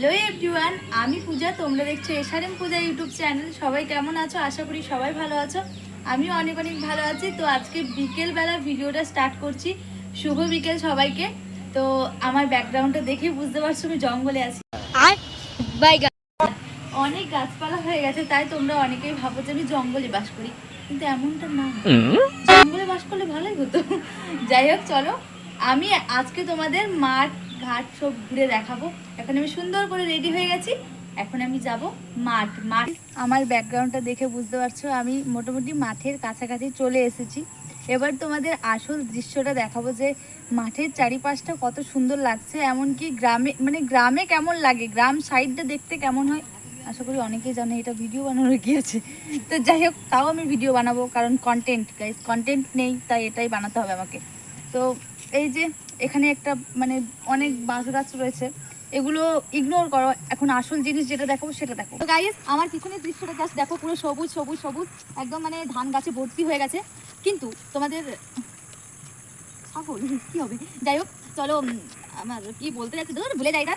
Hello everyone আমি পূজা তোমরা দেখছ এসআরএম পূজা ইউটিউব চ্যানেল। সবাই কেমন আছো? আশা করি সবাই ভালো আছো। আমিও অনেক অনেক ভালো আছি। তো আজকে বিকেলবেলা ভিডিওটা স্টার্ট করছি। শুভ বিকেল সবাইকে। তো আমার ব্যাকগ্রাউন্ডটা দেখে বুঝতে পারছ আমি জঙ্গলে আছি। অনেক গাছপালা হয়ে গেছে তাই তোমরা অনেকেই ভাবো যে আমি জঙ্গলে বাস করি। কিন্তু এমনটা না। জঙ্গলে বাস করলে ভালোই হতো। যাই হোক চলো। আমি আজকে তোমাদের মাঠ ঘাট সব ঘুরে দেখাবো। এখন আমি সুন্দর করে রেডি হয়ে গেছি। এখন আমি যাব মাঠ। মাঠ আমার ব্যাকগ্রাউন্ডটা দেখে বুঝতে পারছ, আমি মোটামুটি মাঠের কাছাকাছি চলে এসেছি। এবার তোমাদের আসল দৃশ্যটা দেখাবো যে মাঠের চারিপাশটা কত সুন্দর লাগছে, এমনকি গ্রামে মানে গ্রামে কেমন লাগে? গ্রাম সাইডটা দেখতে কেমন হয়? আশা করি অনেকেই জানে, এটা ভিডিও বানানো আছে? তো যাই হোক, তাও আমি ভিডিও বানাবো, কারণ কন্টেন্ট গাইজ কন্টেন্ট নেই, তাই এটাই বানাতে হবে আমাকে। তো এই যে এখানে একটা মানে অনেক বাঁশ গাছ রয়েছে। এগুলো ইগনোর করো। এখন আসল জিনিস যেটা দেখো সেটা দেখো তো গাইজ আমার পিছনের দৃশ্যটা জাস্ট দেখো, পুরো সবুজ সবুজ সবুজ। একদম মানে ধান গাছে ভর্তি হয়ে গেছে। কিন্তু তোমাদের ছাগল, কি হবে? যাই হোক, চলো আমার কি বলতে যাচ্ছি, ধর, ভুলে যাই না।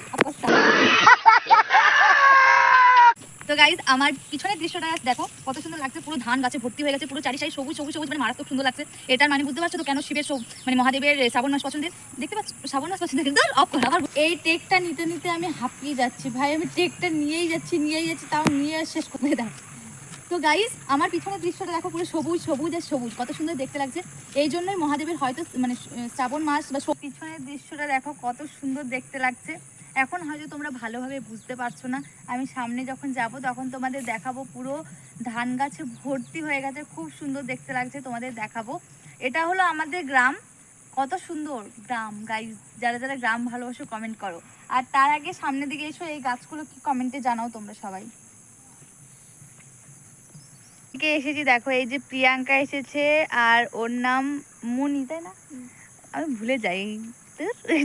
তো গাইজ আমার পিছনের দৃশ্যটা দেখো কত সুন্দর লাগছে পুরো ধান গাছে ভর্তি হয়ে গেছে পুরো চারি সাইড সবুজ সবুজ সবুজ মানে মারাত্মক সুন্দর লাগছে। এটার মানে বুঝতে পারছ তো কেন শিবের সব মানে মহাদেবের শ্রাবণ মাস পছন্দের? দেখতে পাচ্ছ শ্রাবণ মাস পছন্দের কিন্তু অফ করো আবার এই টেকটা নিতে নিতে আমি হাঁপিয়ে যাচ্ছি ভাই। আমি টেকটা নিয়েই যাচ্ছি নিয়েই যাচ্ছি তাও নিয়ে আর শেষ করতে দেখ। তো গাইস আমার পিছনের দৃশ্যটা দেখো পুরো সবুজ সবুজ আর সবুজ কত সুন্দর দেখতে লাগছে। এই জন্যই মহাদেবের হয়তো মানে শ্রাবণ মাস বা পিছনের দৃশ্যটা দেখো কত সুন্দর দেখতে লাগছে। এখন হয়তো তোমরা ভালোভাবে বুঝতে পারছ না। আমি সামনে যখন যাব তখন তোমাদের দেখাবো পুরো ধান গাছে ভর্তি হয়ে গেছে। খুব সুন্দর দেখতে লাগছে তোমাদের দেখাবো। এটা হলো আমাদের গ্রাম। কত সুন্দর গ্রাম গাইজ যারা যারা গ্রাম ভালোবাসো কমেন্ট করো। আর তার আগে সামনের দিকে এসো এই গাছগুলো কি কমেন্টে জানাও তোমরা সবাই। কে এসেছি? দেখো এই যে প্রিয়াঙ্কা এসেছে আর ওর নাম মনি তাই না? আমি ভুলে যাই।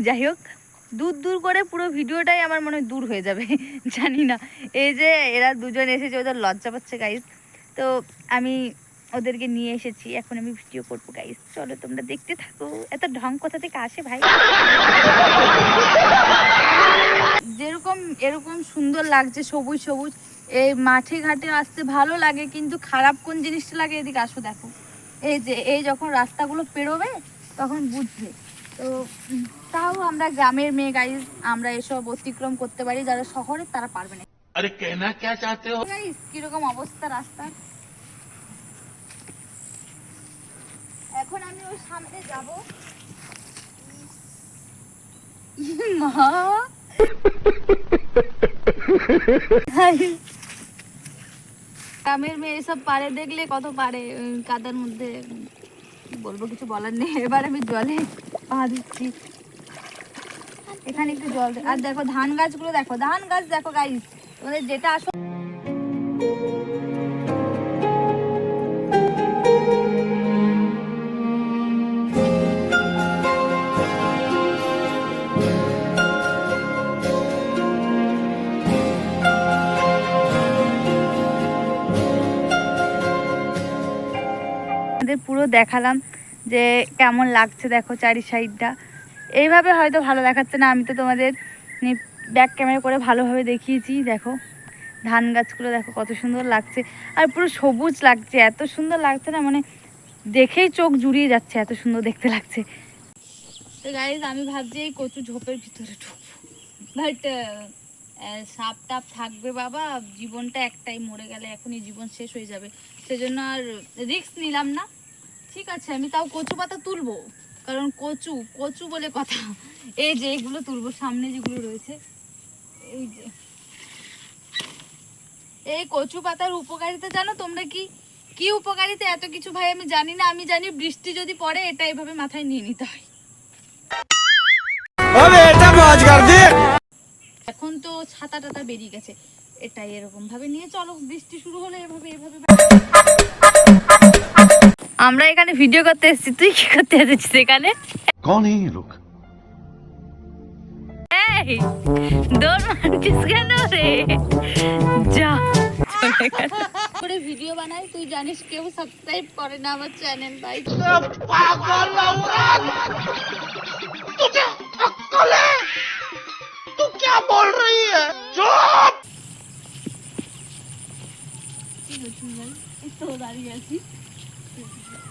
যাই হোক। দূর দূর করে পুরো ভিডিওটাই আমার মনে হয় দূর হয়ে যাবে, জানি না। এই যে এরা দুজন এসেছে, ওদের লজ্জা পাচ্ছে গাইস তো আমি ওদেরকে নিয়ে এসেছি, এখন আমি ভিডিও করব গাইস চলো তোমরা দেখতে থাকো। এত ঢং কোথা থেকে আসে, ভাই? যেরকম, এরকম সুন্দর লাগছে, সবুজ সবুজ। এই মাঠে ঘাটে আসতে ভালো লাগে, কিন্তু খারাপ কোন জিনিসটা লাগে? এদিকে আসো, দেখো। এই যে, এই যখন রাস্তাগুলো পেরোবে, তখন বুঝবে। তো তাও আমরা গ্রামের মেয়ে গাইজ আমরা এসব অতিক্রম করতে পারি যারা শহরে তারা পারবে না। আরে কেনা কে চাতে হো? অবস্থা এখন আমি ওই সামনে যাব। মা। গ্রামের মেয়ে এসব পারে দেখলে কত পারে কাদার মধ্যে। বলব, কিছু বলার নেই। এবার আমি জলে পা দিচ্ছি। এখানে একটু জল আর দেখো, ধান গাছগুলো দেখো, ধান গাছ দেখো গাইস তোমাদের যেটা আসো দেখালাম যে কেমন লাগছে দেখো চারি সাইডটা এইভাবে হয়তো ভালো দেখাচ্ছে না, আমি তো তোমাদের ব্যাক ক্যামেরা করে ভালোভাবে দেখিয়েছি, দেখো। ধান গাছগুলো দেখো কত সুন্দর লাগছে, আর পুরো সবুজ লাগছে, এত সুন্দর লাগছে না মানে দেখেই চোখ জুড়িয়ে যাচ্ছে এত সুন্দর দেখতে লাগছে। তো গাইজ আমি ভাবছি এই কচু ঝোপের ভিতরে ঢুকবো। বাট সাপ টাপ থাকবে বাবা, জীবনটা একটাই, মরে গেলে এখনই জীবন শেষ হয়ে যাবে। সেজন্য আর রিস্ক নিলাম না। ঠিক আছে আমি তাও কচু পাতা তুলবো। কারণ কচু কচু বলে কথা। এই যে এগুলো তুলবো সামনে যেগুলো রয়েছে। এই যে। এই কচু পাতার উপকারিতা জানো তোমরা কি? কি উপকারিতা? এত কিছু ভাই আমি জানি না। আমি জানি বৃষ্টি যদি পড়ে এটা এভাবে মাথায় নিয়ে নিতে হয়। এখন তো ছাতা টাতা বেরিয়ে গেছে। এটাই এরকম ভাবে নিয়ে চলো বৃষ্টি শুরু হলে এভাবে এভাবে আমরা এখানে ভিডিও করতে এসেছি তুই কি করতে এসেছিস এখানে कौन है ये लोग এই দৌড় মারছিস কেন রে যা করে ভিডিও বানাই তুই জানিস কেউ সাবস্ক্রাইব করে না আমার চ্যানেল ভাই तू क्या बोल रही है चुप এই তো দাঁড়িয়ে আছি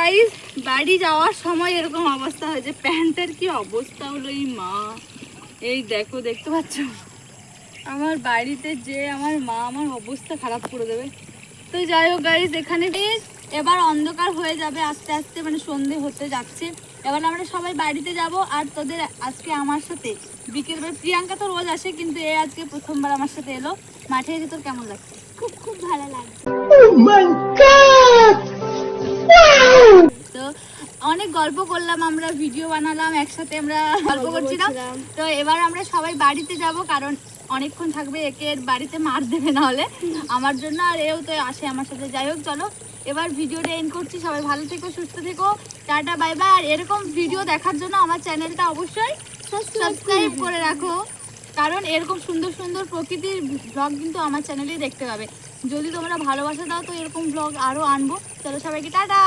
গাইস বাড়ি যাওয়ার সময় এরকম অবস্থা হয়েছে প্যান্টের কি অবস্থা হলো, এই মা। এই দেখো, দেখতে পাচ্ছ? আমার বাড়িতে যে আমার মা, আমার অবস্থা খারাপ করে দেবে। তো যাই হোক গাইজ এখানে এবার অন্ধকার হয়ে যাবে আস্তে আস্তে মানে সন্ধে হতে যাচ্ছে। এবার আমরা সবাই বাড়িতে যাব, আর তোদের আজকে আমার সাথে বিকেলবেলা প্রিয়াঙ্কা তো রোজ আসে, কিন্তু এ আজকে প্রথমবার আমার সাথে এলো। মাঠে এসে তোর কেমন লাগছে? খুব খুব ভালো লাগছে। অনেক গল্প করলাম আমরা ভিডিও বানালাম একসাথে আমরা গল্প করছিলাম। তো এবার আমরা সবাই বাড়িতে যাব কারণ অনেকক্ষণ থাকবে একে বাড়িতে মার দেবে না হলে। আমার জন্য আর এও তো আসে আমার সাথে। যাই হোক চলো এবার ভিডিওটা এন্ড করছি। সবাই ভালো থেকো সুস্থ থেকো। টাটা বাই বাই আর এরকম ভিডিও দেখার জন্য আমার চ্যানেলটা অবশ্যই সাবস্ক্রাইব করে রাখো। কারণ এরকম সুন্দর সুন্দর প্রকৃতির ব্লগ কিন্তু আমার চ্যানেলেই দেখতে পাবে। যদি তোমরা ভালোবাসা দাও তো এরকম ব্লগ আরও আনব। চলো সবাইকে টাটা।